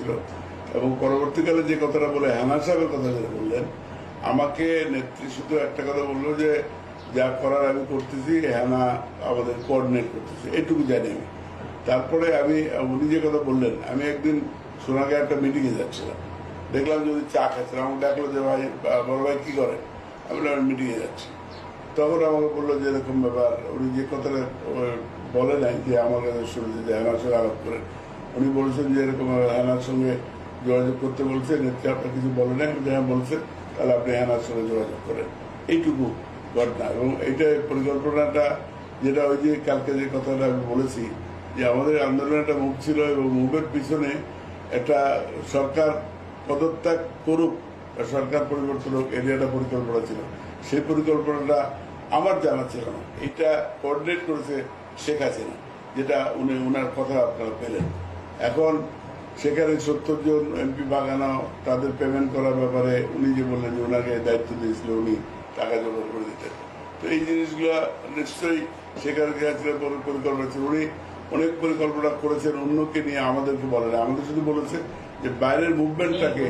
হয়েছিল এবং পরবর্তীকালে যে কথাটা বলে হেনা সাহেবের কথা যেটা বললেন, আমাকে নেত্রী শুধু একটা কথা বলল যে, যা করার আমি করতেছি হ্যানা আমাদের কোঅর্ডিনেট করতেছি। এটুকু জানি আমি। তারপরে আমি, উনি যে কথা বললেন, আমি একদিন সোনাগে একটা মিটিংয়ে যাচ্ছিলাম। দেখলাম যদি চা খাচ্ছেন। আমাকে ডাকলো যে, ভাই, বড় ভাই, কী করে আমি আমি মিটিংয়ে যাচ্ছি। তখন আমাকে বলল যে, এরকম ব্যাপার। উনি যে কথাটা বলে নাই যে, আমার কাছে শুনেছে যে হেনার সঙ্গে আলাপ করেন। উনি বলেছেন যে এরকম হেনার সঙ্গে যোগাযোগ করতে বলছে, নেত্রী আপনার কিছু বলে নাই আমি হ্যাঁ বলছে, তাহলে আপনি হেনার সঙ্গে যোগাযোগ করেন। এইটুকু ঘটনা। এবং এইটা পরিকল্পনাটা, যেটা ওই যে কালকে যে কথাটা আমি বলেছি, যে আমাদের আন্দোলনের একটা মুখ ছিল এবং মুখের পিছনে একটা সরকার পদত্যাগ করুক সরকার পরিবর্তন হোক এর একটা পরিকল্পনা ছিল। সেই পরিকল্পনাটা আমার জানা ছিল না। এটা কোঅর্ডিনেট করেছে শেখ হাসিনা, যেটা উনি ওনার কথা আপনারা পেলেন। এখন সেখানে সত্তর জন এমপি বাগানো তাদের পেমেন্ট করার ব্যাপারে উনি যে বললেন যে ওনাকে দায়িত্ব দিয়েছিল উনি টাকা জমা করে দিতেন তো এই জিনিসগুলো নিশ্চয়ই সেখানে পরিকল্পনা ছিল উনি অনেক পরিকল্পনা করেছেন অন্যকে নিয়ে আমাদেরকে বলেন। আমাদের শুধু বলেছে যে বাইরের মুভমেন্টটাকে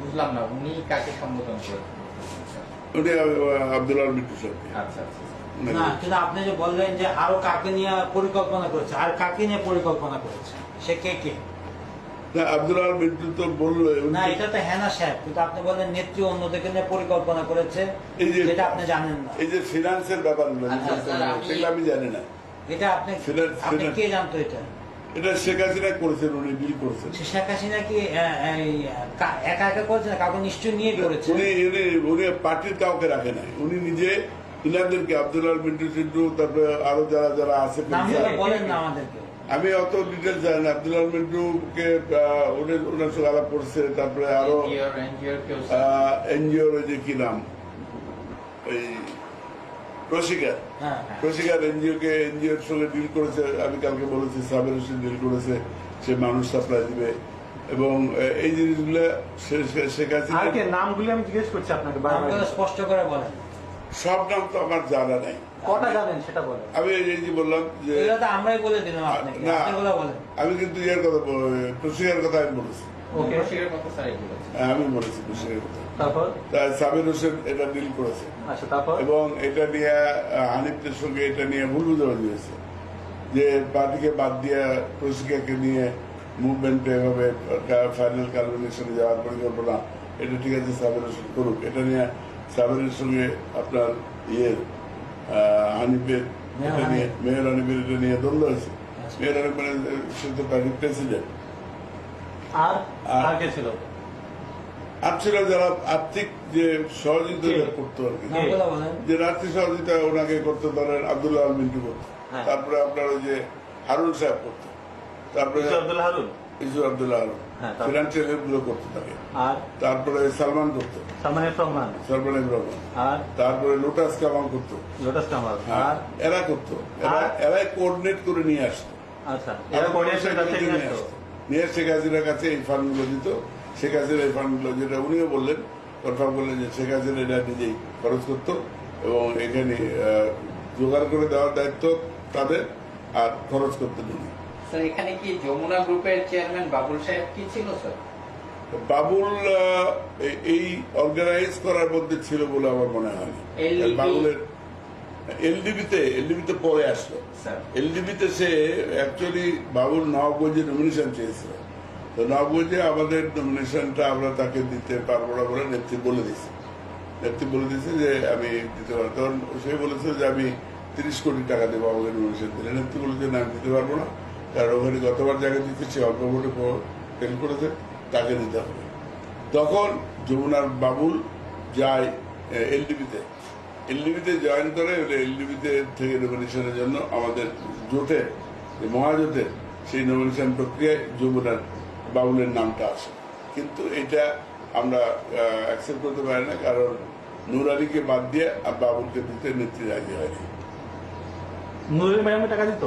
বুঝলাম না উনি কাকে সম্বোধন করেন উনি আব্দুল আল মিট্টু সাহেবকে আচ্ছা আচ্ছা। না কিন্তু আপনি যে বললেন যে আরও কাকে নিয়ে পরিকল্পনা করেছে আর কাকে নিয়ে পরিকল্পনা করেছে? সে কে কে? না আব্দুল আল মিট্টু তো বলল না এটা তো হেনা সাহেব কিন্তু আপনি বললেন নেত্রী অন্যদেরকে নিয়ে পরিকল্পনা করেছে যেটা আপনি জানেন না। এই যে ফিনান্সের ব্যাপারগুলো আচ্ছা, স্যার, আপনি- সেগুলো আমি জানি না। এটা আপনি আপনি কে জানতো এটা? এটা শেখ হাসিনা করেছেন উনি ডিল করেছেন। সে শেখ হাসিনা কি আহ, একা একা করেছে না? কাউকে নিশ্চয় নিয়ে উনি উনি পার্টির কাউকে রাখে নাই। উনি নিজে ইনাদেরকে আব্দুল আল মিন্টু সিন্টু তারপরে আরও যারা যারা আছে নামগুলো বলেন না আমাদেরকে। আমি অত ডিটেলস জানি না। আব্দুল আল মিন্টুকে আহ, উনি ওনার সঙ্গে আলাপ করছে তারপরে আরও এনজিওর যে কি নাম? এই প্রশিকার। হ্যাঁ প্রশিকার এনজিও কে এনজিওর সঙ্গে ডিল করেছে আমি কালকে বলেছি সাবের হোসেন ডিল করেছে সে মানুষ সাপ্লাই দিবে। এবং এই জিনিসগুলো সে- সে- শেখ হাসিনা কে আমি জিজ্ঞেস করছি আপনাকে স্পষ্ট করে বলেন। সব নাম তো আমার জানা নাই। কটা জানেন সেটা বলেন। আমি এই যে বললাম যে আমরাই বলে দিলাম না। আপনি এগুলো বলেন। আমি কিন্তু ইয়ের কথা কথা আমি বলেছি। হ্যাঁ, আমি বলেছি প্রশিকার কথা। সাবির হোসেন এটা ডিল করেছে। আচ্ছা এবং এটা নিয়ে হানিফদের সঙ্গে এটা নিয়ে ভুল বুঝাবুঝি হয়েছে। যে পার্টিকে বাদ দিয়ে প্রশিকাকে নিয়ে মুভমেন্টে এভাবে ফাইনাল যাওয়ার পরিকল্পনা এটা ঠিক আছে সাবের হোসেন করুক। এটা নিয়ে সাবেরের সঙ্গে আপনার হানিফের মেয়র এটা নিয়ে মেয়র হানিফের এটা নিয়ে দ্বন্দ্ব হয়েছে। আচ্ছা। মেয়র হানিফ মানে সে তো পার্টির প্রেসিডেন্ট আর আর- আর কে ছিল? আর ছিল যারা আর্থিক যে সহযোগিতা করতো আর কি। যে আর্থিক সহযোগিতা ওনাকে করতে ধরেন আব্দুল্লাহ আল মিন্টু করতো। হ্যাঁ। তারপরে আপনার ওই যে হারুন সাহেব করতো। তারপরে ইসু আব্দুল হারুন? ইসু আব্দুল্লাহ আলম তারপরে? ফিনান্সিয়াল হেল্পগুলো করতে থাকে। আর? তারপরে সালমান করতো। সালমান রহমান সালমান রহমান আর? তারপরে লোটাস কামাল করতো। লোটাস কামাল। হ্যাঁ, আর? এরা করতো। এরা এরাই কোঅর্ডিনেট করে নিয়ে আসতো। আচ্ছা এরা কোঅর্ডিনেশন নিয়ে আসতো। শেখ হাসিনার কাছে এই ফান্ডগুলো দিত। শেখ হাসিনা এই ফান্ডগুলো যেটা উনিও বললেন কনফার্ম করলেন যে শেখ হাসিনা এটা নিজেই খরচ করতো এবং এখানে জোগাড় করে দেওয়ার দায়িত্ব তাদের আর খরচ করতে উনি। স্যার এখানে কি যমুনা গ্রুপের চেয়ারম্যান বাবুল সাহেব কি ছিল স্যার? বাবুল এই- অর্গানাইজ করার মধ্যে ছিল বলে আমার মনে হয়। বাবুলের এলডিবিতে এলডিবিতে পরে আসলো। স্যার। এলডিবিতে সে অ্যাকচুয়ালি বাবুল নবাবগঞ্জে নমিনেশন চেয়েছিল। তো নবাবগঞ্জে আমাদের নমিনেশনটা আমরা তাকে দিতে পারব না বলে নেত্রী বলে দিয়েছে। নেত্রী বলে দিয়েছে যে আমি দিতে পারব তখন সে বলেছে যে আমি তিরিশ কোটি টাকা দেবো আমাকে নমিনেশন দিলে। নেত্রী বলেছে না আমি দিতে পারব না। কারণ ওখানে গতবার দিতে সে অল্প ভোটে ফেল করেছে, তাকে দিতে হবে। তখন যমুনার বাবুল যায় এলডিবিতে। এলডিবিতে জয়েন করে এলডিবিতে থেকে নমিনেশনের জন্য আমাদের জোটের যে মহাজোটের সেই নমিনেশন প্রক্রিয়ায় যমুনার বাবুলের নামটা আসে। কিন্তু এটা আমরা অ্যাকসেপ্ট করতে পারি না, কারণ নুর আলীকে বাদ দিয়ে আর বাবুলকে দিতে নেত্রী রাজি হয়নি। নুরুল ম্যাডামে টাকা দিত?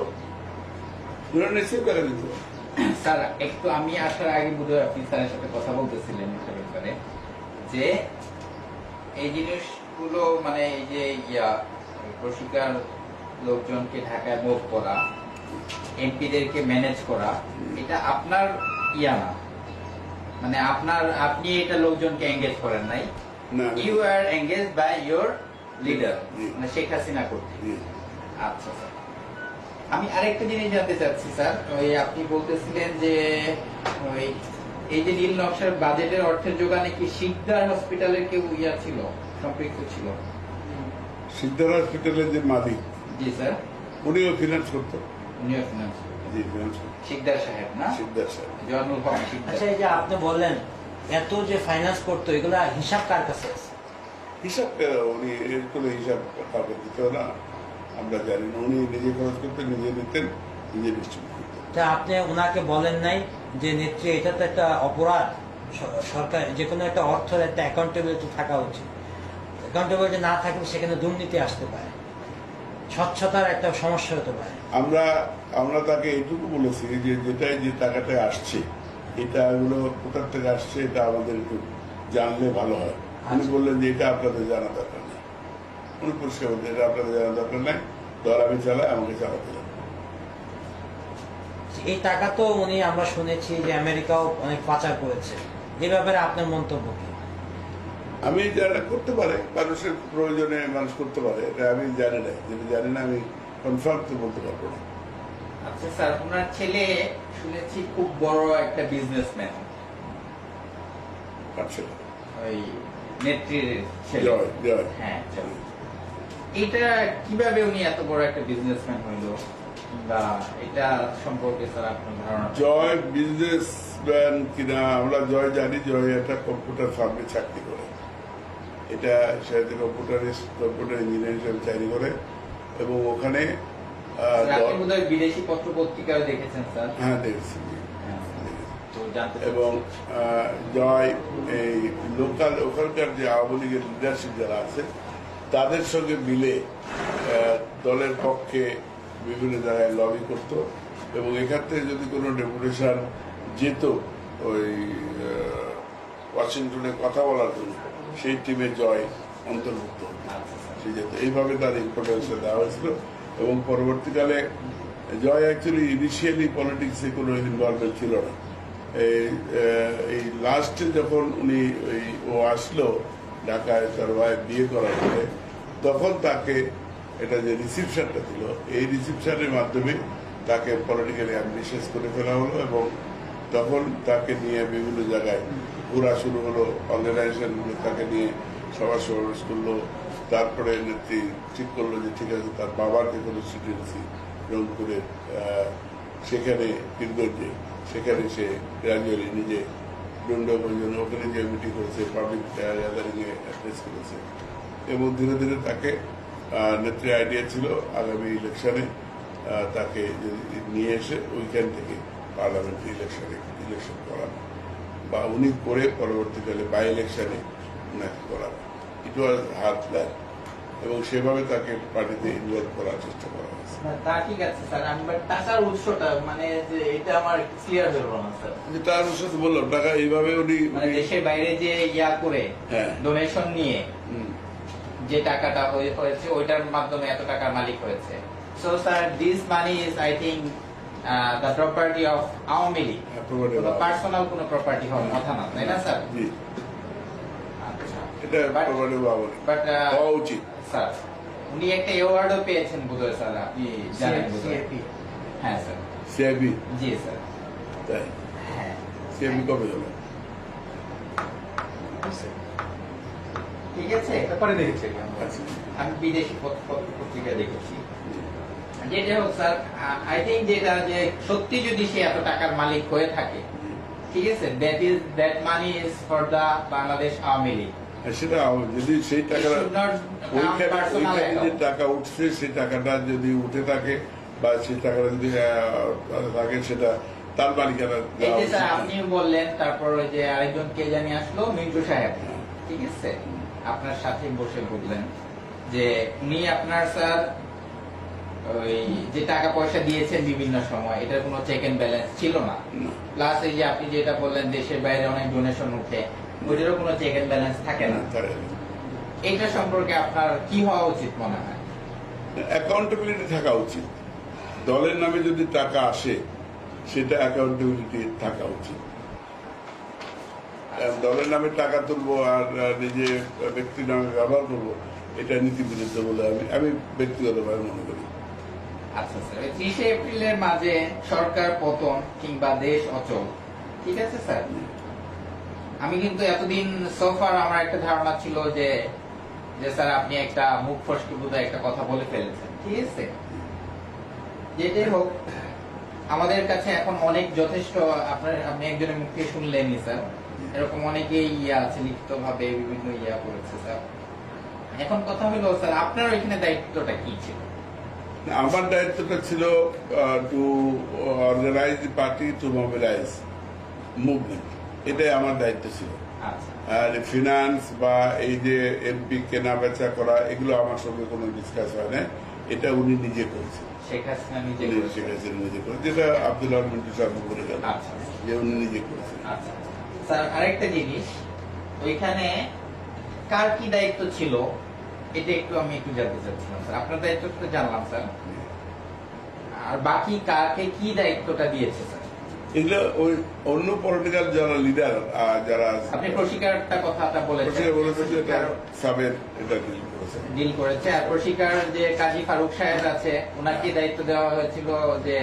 নুরা নিশ্চয়ই টাকা দিত স্যার একটু আমি আসার আগে বোধহয় আপনি স্যারের সাথে কথা বলতেছিলেন একটা ব্যাপারে যে এই জিনিসগুলো মানে এই যে ইয়া প্রশিকার লোকজনকে ঢাকায় মুভ করা এমপিদেরকে ম্যানেজ করা এটা আপনার ইয়া না। মানে আপনার আপনি এটা লোকজনকে এঙ্গেজ করেন নাই। You are engage by your leader মানে শেখ হাসিনা করতে আচ্ছা স্যার। আমি আরেকটা জিনিস জানতে চাচ্ছি স্যার। ওই আপনি বলতেছিলেন যে ওই এই যে নীল নকশার বাজেটের অর্থের যোগানে কি শিকদার হসপিটালের কেউ ইয়া ছিল সম্পৃক্ত ছিল? সিদ্ধার হসপিটালের যে মালিক জি স্যার। উনিও ফিনান্স করতো। উনিও ফিনান্স জি ফিনান্স করতো। শিকদার সাহেব না? সিদ্ধার সাহেব। জয়নুল হক শিকদার। আচ্ছা এই যে আপনি বললেন এত যে ফাইন্যান্স করতো এগুলা হিসাব কার কাছে আছে? হিসাব আহ, উনি এগুলো হিসাব কাউকে দিত না। আমরা জানি না। উনি নিজে খরচ করতেন নিজে নিতেন নিজে ডিস্ট্রিবিউট করতেন। আপনি ওনাকে বলেন নাই যে নেত্রী এটা তো একটা অপরাধ। সরকার যে কোনো একটা অর্থের একটা অ্যাকাউন্টেবিলিটি থাকা উচিত। অ্যাকাউন্টেবিলিটি না থাকলে সেখানে দুর্নীতি আসতে পারে। স্বচ্ছতার একটা সমস্যা হতে পারে। আমরা আমরা তাকে এইটুকু বলেছি যে যেটাই যে টাকাটা আসছে এটা এগুলো কোথার থেকে আসছে এটা আমাদের একটু জানলে ভালো হয়। উনি আচ্ছা। বললেন যে এটা আপনাদের জানা দরকার। উনি পরিষ্কার বলছেন এটা আপনাদের জানা দরকার নেই দল আমি চালাই আমাকে চালাতে হবে। এই টাকা তো উনি আমরা শুনেছি যে আমেরিকাও অনেক পাচার করেছে। এই ব্যাপারে আপনার মন্তব্য কি? আমি যারা করতে পারে মানুষের প্রয়োজনে মানুষ করতে পারে এটা আমি জানি না। যেটা জানি না আমি কনফার্ম তো বলতে পারব না। আচ্ছা স্যার ওনার ছেলে শুনেছি খুব বড় একটা বিজনেসম্যান না ওই নেত্রীর ছেলে। হ্যাঁ। এটা কীভাবে উনি এত বড় একটা বিজনেসম্যান হইল? বা এটা সম্পর্কে স্যার আপনার ধারণা? জয় বিজনেস কিনা আমরা জয় জানি জয় একটা কম্পিউটার ফার্মে চাকরি করে। এটা সে কম্পিউটারিস্ট কম্পিউটার ইঞ্জিনিয়ার হিসেবে চাকরি করে। এবং ওখানে বিদেশি পত্র দেখেছেন স্যার? হ্যাঁ দেখেছি। হ্যাঁ, এবং জয় এই লোকাল ওখানকার যে আওয়ামী লীগের লিডারশিপ যারা আছে তাদের সঙ্গে মিলে দলের পক্ষে বিভিন্ন জায়গায় লবি করত এবং এখান থেকে যদি কোনো ডেপুটেশন যেত, ওই ওয়াশিংটনে কথা বলার জন্য সেই টিমে জয় অন্তর্ভুক্ত হতো। আচ্ছা সে যেত এইভাবে তার ইম্পর্টেন্স দেওয়া হয়েছিল এবং পরবর্তীকালে জয় অ্যাকচুয়ালি ইনিশিয়ালি পলিটিক্সে কোনো ইনভলভমেন্ট ছিল না। এই এই লাস্টে যখন উনি ওই, ও আসলো, ঢাকায় তার বিয়ে করার পরে তখন তাকে, এটা যে রিসিপশনটা ছিল এই রিসিপশনের মাধ্যমে তাকে পলিটিক্যালি অ্যাম্বিশিয়াস করে ফেলা হলো এবং তখন তাকে নিয়ে বিভিন্ন জায়গায় ঘোরা শুরু হলো অর্গানাইজেশনগুলো তাকে নিয়ে সভা সমাবেশ করল, তারপরে নেত্রী ঠিক করল যে ঠিক আছে, তার বাবার যে কনস্টিটিউন্সি রংপুরে সেখানে পীরগঞ্জে সেখানে সে গ্রাজুয়ালি নিজে ডন্ডভঞ্জন ওখানে যে মিটিং করেছে পাবলিক গ্যাদারিং এ অ্যাড্রেস করেছে। এবং ধীরে ধীরে তাকে নেত্রী আইডিয়া ছিল আগামী ইলেকশনে তাকে নিয়ে এসে ওইখান থেকে পার্লামেন্ট ইলেকশনে ইলেকশন করানো। বা উনি করে পরবর্তীকালে বাই ইলেকশনে ওনাকে করানো। ইট ওয়াজ হার প্ল্যান এবং সেভাবে তাকে পার্টিতে ইনভলভ করার চেষ্টা করা হয়েছে। তা ঠিক আছে স্যার আমি টাকার উৎসটা মানে যে এটা আমার ক্লিয়ার হলো না স্যার যে তার সাথে বললাম টাকা এইভাবে উনি মানে দেশের বাইরে যে ইয়া করে হ্যাঁ। ডোনেশন নিয়ে হুম, যে টাকাটা হয়ে- হয়েছে ওইটার মাধ্যমে এত টাকার মালিক হয়েছে। So sir this money is I think the property of Awami League personal কোনো প্রপার্টি হওয়ার কথা না তাই না স্যার জি। আচ্ছা। স্যার উনি একটা অ্যাওয়ার্ডও পেয়েছেন বোধহয় স্যার আপনি জানেন হ্যাঁ স্যার সিআইবি জি স্যার তাই? হ্যাঁ। সিআইবি কবে হলো ঠিক আছে? ব্যাপারে দেখেছি আচ্ছা আমি বিদেশি পত্র পত্র- পত্রিকা দেখেছি। যেটা হোক স্যার আই থিঙ্ক যেটা যে সত্যি যদি সে এত টাকার মালিক হয়ে থাকে ঠিক আছে? That is that money is for the Bangladesh Awami League সেটা যদি সেই টাকা It should not come ওইখানে personal ওইখানে যে টাকা উঠছে সেই টাকাটা যদি উঠে থাকে বা সেই টাকাটা যদি থাকে সেটা তার মালিকানা এই দেওয়া যে উচিত স্যার না। আপনি বললেন তারপর ওই যে আরেকজন কে জানি আসলো মিন্টু সাহেব। ঠিক আছে? আপনার সাথে বসে বললেন যে উনি আপনার স্যার ওই যে টাকা পয়সা দিয়েছেন বিভিন্ন সময় এটার কোনো চেক এন্ড ব্যালেন্স ছিল না। প্লাস এই যে আপনি যেটা বললেন দেশের বাইরে অনেক ডোনেশন উঠে ওইটারও কোনো চেক এন্ড ব্যালেন্স থাকে না। এটা সম্পর্কে আপনার কি হওয়া উচিত মনে হয়? অ্যাকাউন্টেবিলিটি থাকা উচিত। দলের নামে যদি টাকা আসে সেটা অ্যাকাউন্টেবিলিটি থাকা উচিত। দলের নামে টাকা তুলবো আর নিজে ব্যক্তি নামে ব্যবহার করব এটা নীতি বিরুদ্ধ বলে আমি আমি ব্যক্তিগতভাবে মনে করি। আচ্ছা স্যার ত্রিশে এপ্রিলের মাঝে সরকার পতন কিংবা দেশ অচল ঠিক আছে স্যার? আমি কিন্তু এতদিন সোফার আমার একটা ধারণা ছিল যে যে স্যার আপনি একটা মুখ ফসকে বোধহয় একটা কথা বলে ফেলেছেন ঠিক আছে? যেটাই হোক আমাদের কাছে এখন অনেক যথেষ্ট আপনার আপনি একজনের মুখে শুনলেনই স্যার। এরকম অনেকেই ইয়া আছে লিখিত ভাবে বিভিন্ন ইয়া করেছে স্যার। এখন কথা হলো স্যার আপনার ওইখানে দায়িত্বটা কি ছিল? আমার দায়িত্বটা ছিল to organise the party to mobilise movement এটাই আমার দায়িত্ব ছিল। আচ্ছা। আর ফিনান্স বা এই যে এমপি কেনা বেচা করা এগুলো আমার সঙ্গে কোনো ডিসকাস হয় না এটা উনি নিজে করেছেন। শেখ হাসিনা নিজে করেছেন। যেটা আব্দুল সাহেব করে গেল। আচ্ছা। যে উনি নিজে করেছেন। আচ্ছা। স্যার আরেকটা জিনিস। ওইখানে কার কি দায়িত্ব ছিল এটা একটু আমি একটু জানতে চাচ্ছিলাম স্যার। আপনার জানলাম স্যার। আর বাকি কাকে কি দায়িত্বটা দিয়েছে স্যার? এগুলো ওই অন্য পলিটিক্যাল যারা লিডার যারা আপনি প্রশিকারটা কথাটা বলেছেন। প্রশিকার যে এটা সাবের এটা ডিল করেছেন ডিল করেছে। আর প্রশিকার যে কাজী ফারুক সাহেব আছে ওনাকে দায়িত্ব দেওয়া হয়েছিল যে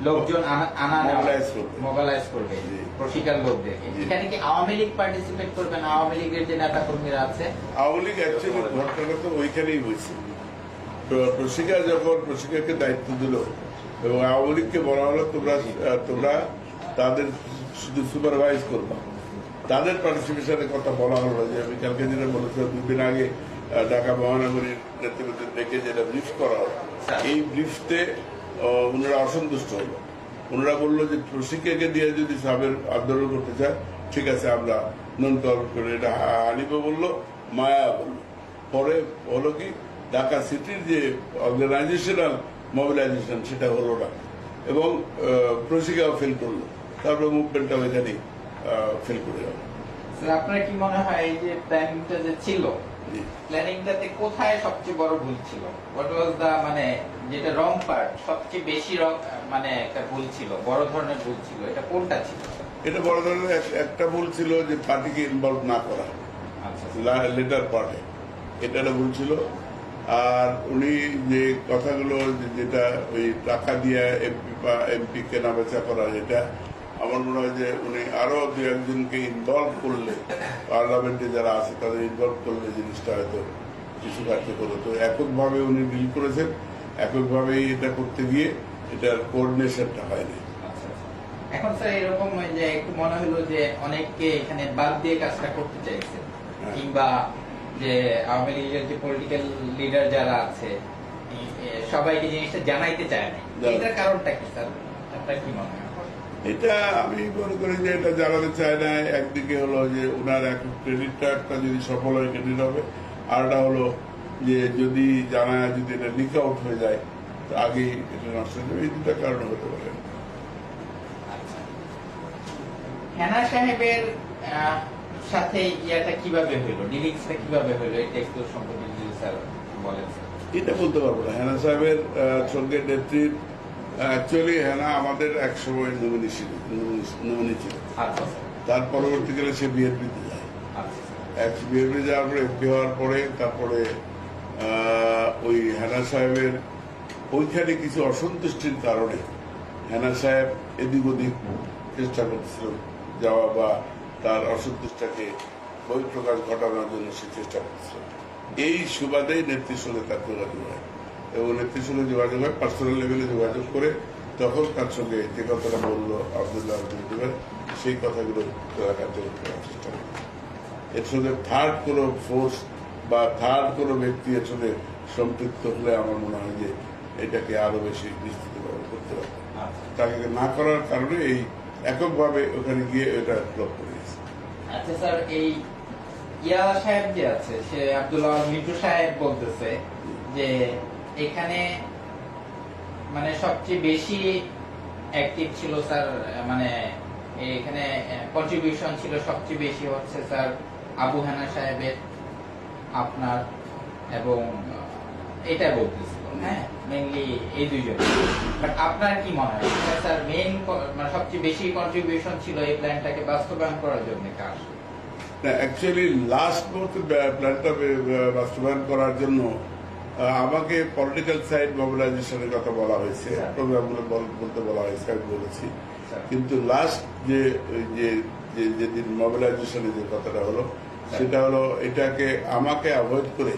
লোকজন আনা- Mobilize করবে। মোবালাইজ করবে প্রশিকার লোকদেরকে। এখানে কি আওয়ামী লীগ পার্টিসিপেট করবেন আওয়ামী লীগের যে নেতা কর্মীরা আছে? আওয়ামী লীগ অ্যাকচুয়ালি ঘটনাটা তো ওইখানেই হয়েছে। প্রশিকা যখন প্রশিকাকে দায়িত্ব দিল এবং আওয়ামী লীগকে বলা হলো তোমরা তোমরা তাদের শুধু সুপারভাইজ করবা। তাদের পার্টিসিপেশনের কথা বলা হলো যে আমি কালকে যেটা বলেছিলাম দুদিন আগে ঢাকা মহানগরীর নেতৃত্ব ডেকে যেটা ব্রিফ করা হলো। এই ব্রিফতে ওনারা অসন্তুষ্ট হলো। ওনারা বলল যে প্রশিকাকে দিয়ে যদি সাবের আন্দোলন করতে চায়, ঠিক আছে, আমরা নন টলারেট করে। এটা হানিফ বলল, মায়া বলল। পরে হলো কি, ঢাকা সিটির যে অর্গানাইজেশনাল মোবিলাইজেশন সেটা হলো না। এবং প্রশিকাও ফেল করল। তারপরে মুভমেন্টটা ওইখানেই ফেল করে স্যার আপনার কি মনে হয় এই যে প্ল্যানিংটা যে ছিল। প্ল্যানিংটাতে কোথায় সবচেয়ে বড় ভুল ছিল? হোয়াট ওয়াজ দা মানে যেটা রং পার্ট সবচেয়ে বেশি রং মানে একটা ভুল ছিল বড় ধরনের ভুল ছিল এটা কোনটা ছিল? এটা বড় ধরনের একটা ভুল ছিল যে পার্টিকে ইনভলভ না করা। আচ্ছা। লেটার পার্টে এটা একটা ভুল ছিল। আর উনি যে কথাগুলো যেটা ওই টাকা দিয়ে এমপি বা এমপি কেনা বেচা করা যেটা আমার মনে হয় যে উনি আরও দু একজনকে ইনভলভ করলে পার্লামেন্টে যারা আছে তাদের ইনভলভ করলে জিনিসটা হয়তো কিছু কার্যকর হতো এককভাবে উনি ডিল করেছেন এককভাবেই এটা করতে গিয়ে এটার কোঅর্ডিনেশনটা হয়নি আচ্ছা, আচ্ছা। এখন স্যার এরকম যে একটু মনে হলো যে অনেককে এখানে বাদ দিয়ে কাজটা করতে চাইছে হ্যাঁ। কিংবা যে আওয়ামী লীগের যে পলিটিক্যাল লিডার যারা আছে সবাইকে জিনিসটা জানাইতে চায় না। এটার কারণটা কি স্যার আপনার কি মনে হয় এটা আমি মনে করি যে এটা জানাতে চায় না। একদিকে হলো যে ওনার এক ক্রেডিটটা একটা যদি সফল হয় ক্রেডিট হবে আরটা হলো যে যদি জানা যদি এটা লিক আউট হয়ে যায় তো আগেই এটা নষ্ট হয়ে যাবে। এই দুটা কারণ হতে পারে। হেনা সাহেবের সাথে ইয়াটা কীভাবে হইল? ডিলিংসটা কীভাবে হইল? এটা একটু সম্পর্কে যদি স্যার বলেন। এটা বলতে পারব না। হেনা সাহেবের সঙ্গে নেত্রীর অ্যাকচুয়ালি হেনা আমাদের এক সময় নমিনি ছিল নমিনি ছিল। আচ্ছা তার পরবর্তীকালে সে বিএনপিতে যায়। আচ্ছা। বিএনপি যাওয়ার পরে এমপি হওয়ার পরে তারপরে ওই হেনা সাহেবের ওইখানে কিছু অসন্তুষ্টির কারণে হেনা সাহেব এদিক ওদিক চেষ্টা করছিল যাওয়া বা তার অসন্তুষ্টটাকে বহিঃপ্রকাশ ঘটানোর জন্য সে চেষ্টা করছিল। এই সুবাদেই নেত্রীর সঙ্গে তার যোগাযোগ হয়। এবং নেত্রীর সঙ্গে যোগাযোগ হয় পার্সোনাল লেভেলে যোগাযোগ করে তখন তার সঙ্গে যে কথাটা বলল আবদুল্লাহ আবদুল সেই কথাগুলো তারা কার্যকর করার চেষ্টা করে এর সঙ্গে থার্ড কোনো ফোর্স বা থার্ড কোনো ব্যক্তি এর সঙ্গে সম্পৃক্ত হলে আমার মনে হয় যে এটাকে আরও বেশি নিশ্চিতভাবে করতে আচ্ছা তাকে না করার কারণে এই এককভাবে ওখানে গিয়ে এটা ব্লক করে দিয়েছে। আচ্ছা স্যার, এই ইয়া সাহেব যে আছে, সে আব্দুল্লাহ মিন্টু সাহেব বলতেছে যে এখানে মানে সবচেয়ে বেশি অ্যাক্টিভ ছিল স্যার মানে এখানে কন্ট্রিবিউশন ছিল সবচেয়ে বেশি হচ্ছে স্যার আবু হানা সাহেবের, আপনার এবং এটা বলতেছিল হ্যাঁ এই আপনার কি মনে হয়? মানে বাস্তবায়ন করার জন্য লাস্ট বাস্তবায়ন করার জন্য আমাকে পলিটিক্যাল সাইড মোবিলাইজেশনের কথা বলা হয়েছে। প্রোগ্রামগুলো বল- বলতে বলা হয়েছে আমি বলেছি। কিন্তু লাস্ট যে ওই যে যে- যেদিন মোবিলাইজেশনের যে কথাটা হলো সেটা হলো এটাকে আমাকে অ্যাভয়েড করে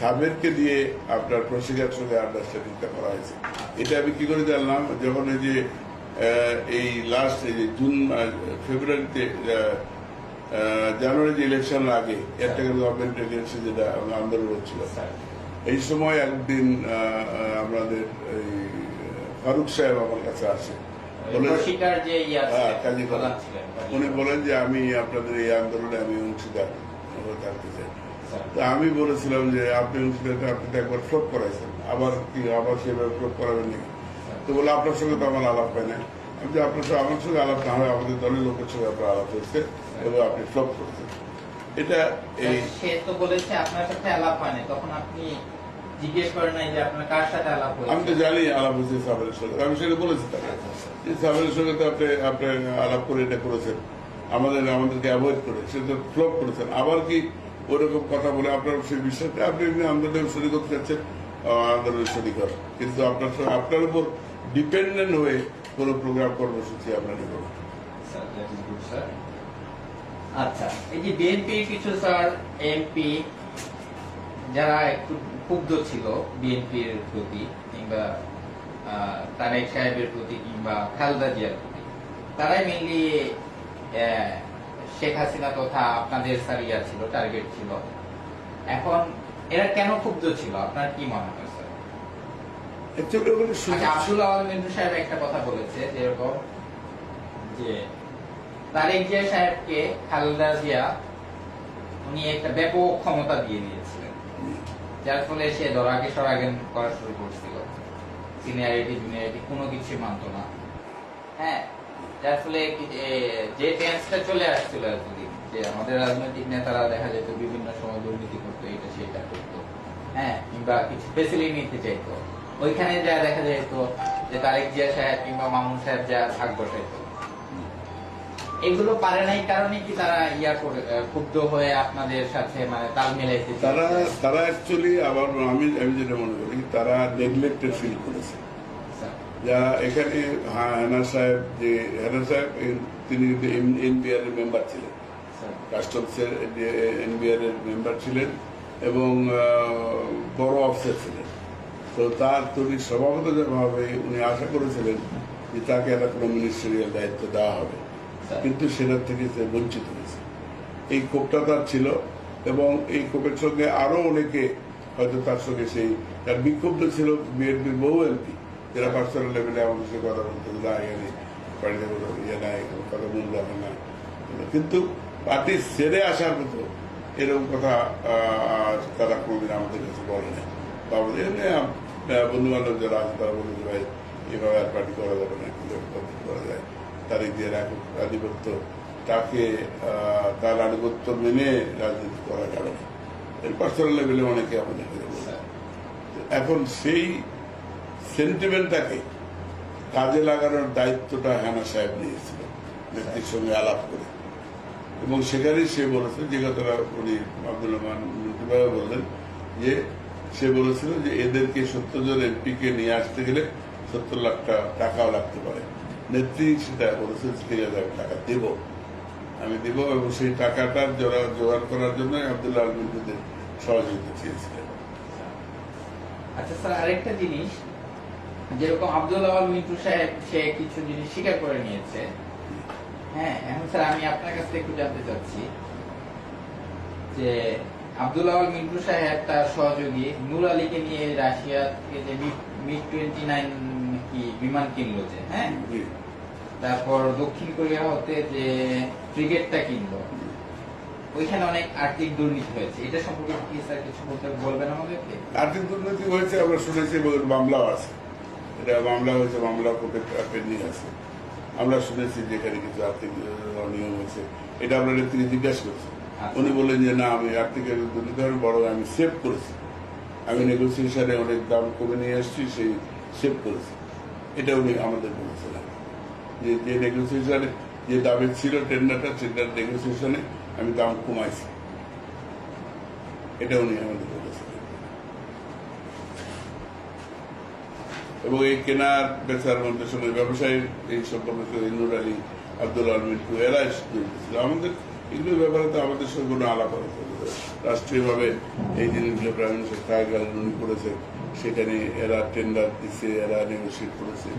সাবেরকে দিয়ে আপনার প্রশিকার সঙ্গে আন্ডারস্ট্যান্ডিংটা করা হয়েছে। এটা আমি কি করে জানলাম? যখন এই যে এই লাস্ট এই যে জুন ফেব্রুয়ারিতে জানুয়ারি যে ইলেকশন আগে একটা গভর্নমেন্ট এগেন্সি যেটা আন্দোলন হচ্ছিল এই সময় একদিন আমাদের এই ফারুক সাহেব আমার কাছে আসে। ইয়া হ্যাঁ, উনি বলেন যে আমি আপনাদের এই আন্দোলনে আমি অংশীদার থাকতে চাই। তা আমি বলেছিলাম যে আপনি অংশীদারটা আপনি তো একবার ফ্লোট করাইছেন। আবার কি আবার সেভাবে ফ্লোট করাবেন নাকি? তো বলে আপনার সঙ্গে তো আমার আলাপ হয় না। আমি যে আপনার সঙ্গে আমার সঙ্গে আলাপ না হয় আমাদের দলের লোকের সঙ্গে আপনার আলাপ হয়েছে এবং আপনি ফ্লোট করেছেন। এটা এই সে তো বলেছে আপনার সাথে আলাপ হয় না তখন আপনি জিজ্ঞেস করেন নাই যে আপনার কার সাথে আলাপ হয়েছে? আমি তো জানি আলাপ হয়েছে সাবেরের সঙ্গে। আমি সেটা বলেছি তাকে। যে সাবেরের সঙ্গে তো আপনি আপনি আলাপ করে এটা করেছেন। আমাদের আমাদেরকে অ্যাভয়েড করে সেটা ফ্লপ করেছেন। আবার কি ওরকম কথা বলে আপনার সেই বিষয়টা আপনি এমনি আন্দোলনে শরিক হতে চাচ্ছেন আন্দোলনের শরিক হন। কিন্তু আপনার সঙ্গে- আপনার উপর ডিপেন্ডেন্ট হয়ে কোনো প্রোগ্রাম কর্মসূচি স্যার, আচ্ছা এই যে বিএনপির কিছু স্যার এমপি যারা একটু ক্ষুব্ধ ছিল বিএনপির প্রতি কিংবা তারেক সাহেবের প্রতি কিংবা খালেদা জিয়ার প্রতি তারাই মেনলি শেখ হাসিনা তথা আপনাদের স্যার ইয়া ছিল টার্গেট ছিল। এখন এরা কেন ক্ষুব্ধ ছিল? আপনার কি মনে হয় স্যার? ওখানে আচ্ছা, আব্দুল আলম সাহেব একটা কথা বলেছে যেরকম যে তারেক জিয়া সাহেবকে খালেদা জিয়া, উনি একটা ব্যাপক ক্ষমতা দিয়ে দিয়েছিলেন যার ফলে সে করা শুরু করছিল। সিনিয়রিটি, জুনিয়রিটি কোনো কিছু মানতো না। হ্যাঁ যার ফলে যে টেন্সটা চলে আসছিল এতদিন যে আমাদের রাজনৈতিক নেতারা দেখা যেত বিভিন্ন সময় দুর্নীতি করতো, এটা সেটা করতো। হ্যাঁ কিংবা কিছু ফেসিলিটি নিতে চাইতো। ওইখানে যা দেখা যেত যে তারেক জিয়া সাহেব কিংবা মামুন সাহেব যা ভাগ বসাইতো। এগুলো পারে নাই কারণে কি তারা ইয়া করে ক্ষুব্ধ হয়ে আপনাদের সাথে মানে তাল মিলাইতে তারা তারা অ্যাকচুয়ালি আবার আমি আমি যেটা মনে করি তারা নেগলেক্টেড ফিল করেছে। যা যারা এখানে হেনা সাহেব যে হেনা সাহেব তিনি কিন্তু এনবিআর এর মেম্বার ছিলেন। কাস্টমসের এনবিআর এর মেম্বার ছিলেন এবং বড় অফিসার ছিলেন। তো তার তিনি স্বভাবত যেভাবে উনি আশা করেছিলেন যে তাকে একটা কোনো মিনিস্ট্রিয়াল দায়িত্ব দেওয়া হবে। কিন্তু সেটার থেকে সে বঞ্চিত হয়েছে। এই ক্ষোভটা তার ছিল এবং এই ক্ষোভের সঙ্গে আরও অনেকে হয়তো তার সঙ্গে সেই তার বিক্ষুব্ধ ছিল বিএনপির বহু এমপি। যারা পার্সোনাল লেভেলে আমাদের সঙ্গে কথা বলতে না ইয়ে কোনো কথা মূল্য হয় না। কিন্তু পার্টি সেরে আসার মতো এরকম কথা তারা কোনোদিন আমাদের কাছে বলে না বা আমাদের বন্ধু বান্ধব যারা আছে, তারা বলে যে, ভাই, এভাবে আর পার্টি করা যাবে না পদ্ধতি করা যায়। তারিখ দিয়ে রাখুক আধিপত্য। তাকে তার আধিপত্য মেনে রাজনীতি করা যাবে না। এর পার্সোনাল লেভেলে অনেকে আমাদের। এখন সেই সেন্টিমেন্টটাকে কাজে লাগানোর দায়িত্বটা হ্যানা সাহেব নিয়েছিল নেত্রীর সঙ্গে আলাপ করে। এবং সেখানেই সে বলেছে, যে কথাটা উনি আব্দুল রহমান মন্ত্রী ভাই বললেন, যে সে বলেছিল যে এদেরকে সত্তর জন এমপিকে নিয়ে আসতে গেলে সত্তর লাখ টাকাও লাগতে পারে। নেত্রী সেটা টাকা দেব। আমি দেব এবং সেই টাকাটার জোগাড় জোগাড় করার জন্য আবদুল্লাহ সহযোগিতা চেয়েছিলেন। আচ্ছা স্যার আরেকটা জিনিস যেরকম আব্দুল আওয়াল মিন্টু সাহেব সে কিছু জিনিস স্বীকার করে নিয়েছে। হ্যাঁ এখন স্যার আমি আপনার কাছ থেকে একটু জানতে চাচ্ছি যে আব্দুল আওয়াল মিন্টু সাহেব তার সহযোগী নূর আলীকে নিয়ে রাশিয়া থেকে যে মিগ টোয়েন্টি নাইন কি বিমান কিনলো যে হ্যাঁ। তারপর দক্ষিণ কোরিয়া হতে যে ক্রিকেটটা কিনলো ওইখানে অনেক আর্থিক দুর্নীতি হয়েছে। এটা সম্পর্কে কি স্যার কিছু বলতে বলবেন আমাদেরকে? আর্থিক দুর্নীতি হয়েছে আমরা শুনেছি মামলাও আছে। এটা মামলা হয়েছে মামলা পেন্ডিং আছে। আমরা শুনেছি যে এখানে কিছু আর্থিক অনিয়ম হয়েছে। এটা আমরা নেত্রীকে জিজ্ঞাসা করছি। আচ্ছা। উনি বললেন যে না আমি আর্থিক দুর্নীতি বড় আমি সেভ করেছি। আমি নেগোসিয়েশনে অনেক দাম কমে নিয়ে এসেছি সেই সেভ করেছি। এটা উনি আমাদের বলেছিলেন যে যে নেগোসিয়েশনে যে দামে ছিল টেন্ডারটা টেন্ডার নেগোসিয়েশনে আমি দাম কমাইছি। এটা উনি আমাদের এবং এই কেনার বেচার মধ্যে সময় ব্যবসায়ী, এই সম্পর্কে ইন্দুর আলী, আব্দুল আলমিন্টু এরা আমাদের এগুলোর ব্যাপারে তো আমাদের সঙ্গে কোনো আলাপ। রাষ্ট্রীয়ভাবে এই জিনিসগুলো প্রাইম মিনিস্টার টাইগার উনি করেছে। সেখানে এরা টেন্ডার দিচ্ছে এরা নেগোসিয়েট করেছে।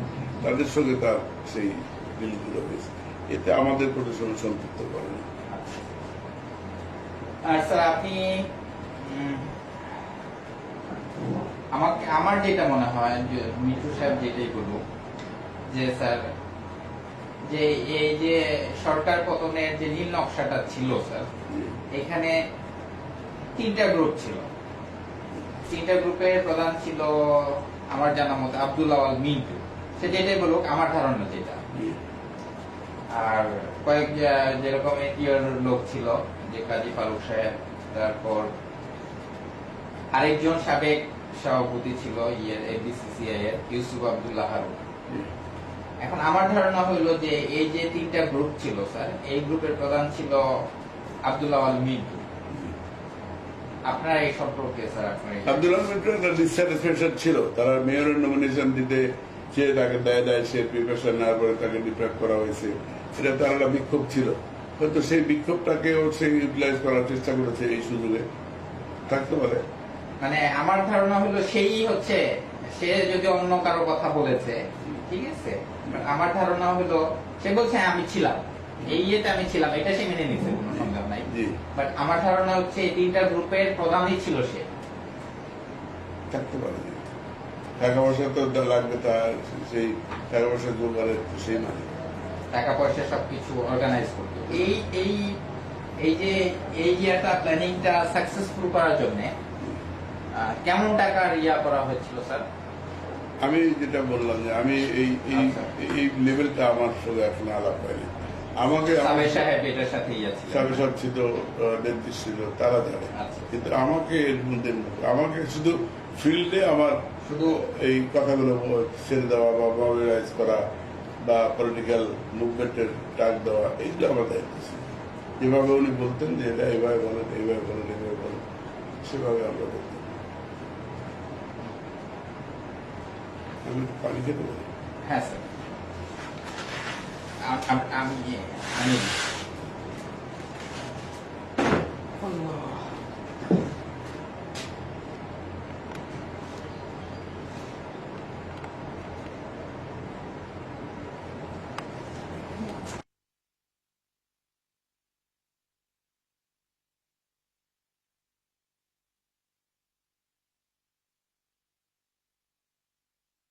তাদের সঙ্গে তার সেই ডিলগুলো হয়েছে। এতে আমাদের সময় সম্পৃক্ত করেনি স্যার আপনি আমাকে আমার যেটা মনে হয় যে মিঠু সাহেব যেটাই বলব যে স্যার যে এই যে সরকার পতনের যে নীল নকশাটা ছিল স্যার এখানে তিনটা গ্রুপ ছিল। তিনটা গ্রুপের প্রধান ছিল আমার জানা মতো আব্দুল আওয়াল মিন্টু। সে যেটাই বলুক, আমার ধারণা যেটা। আর কয়েক যেরকম এটিওর লোক ছিল, যে কাজী ফারুক সাহেব, তারপর আরেকজন সাবেক সভাপতি ছিল, ইয়ের এবিসিসিআই এর, ইউসুফ আব্দুল্লাহ হারুন এখন আমার ধারণা হইল যে এই যে তিনটা গ্রুপ ছিল, স্যার, এই গ্রুপের প্রধান ছিল আব্দুল্লাহ আল মিন্টু। আপনার এই সম্পর্কে স্যার আব্দুল আহমেদ একটা ডিসস্যাটিসফ্যাকশন ছিল। তারা মেয়রের নমিনেশন দিতে যে তাকে দেয় দেয় সে প্রিপারেশন তাকে করা হয়েছে। এটা তার একটা বিক্ষোভ ছিল। হয়তো সেই বিক্ষোভটাকেও সে ইউটিলাইজ করার চেষ্টা করেছে এই সুযোগে। থাকতে পারে। মানে আমার ধারণা হলো সেই হচ্ছে সে যদি অন্য কারও কথা বলেছে ঠিক আছে? আমার ধারণা হলো সে বলছে "হ্যাঁ, আমি ছিলাম। এই ইয়েতে আমি ছিলাম এটা সে মেনে কোনো নাই। বাট আমার ধারণা হচ্ছে এই তিনটা গ্রুপের প্রধানই ছিল সে। থাকতে পারে। টাকা পয়সা তো লাগবে তার সেই টাকা পয়সা জোগাড়ের সেই মানে। টাকা পয়সা সবকিছু অর্গানাইজ করতো। এই এই এই যে এই ইয়েটা প্ল্যানিংটা সাকসেসফুল করার জন্য কেমন টাকার ইয়া করা হয়েছিল স্যার? আমি যেটা বললাম যে আমি এই এই আচ্ছা। এই লেভেলটা আমার সঙ্গে এখন আলাপ হয়নি। আমাকে সাবেক সাহেব ছিল সব ছিল তারা জানে। আচ্ছা। কিন্তু আমাকে এর মধ্যে আমাকে শুধু ফিল্ডে আমার শুধু এই কথাগুলো ছেড়ে দেওয়া বা মবিলাইজ করা বা পলিটিক্যাল মুভমেন্টের ডাক দেওয়া এইগুলো আমার দায়িত্ব ছিল। যেভাবে উনি বলতেন যে এটা এইভাবে বলেন এইভাবে বলেন এইভাবে বলেন সেভাবে আমরা বলতাম। আমি পানি খেতে হ্যাঁ স্যার। ทำตามนี้อันนี้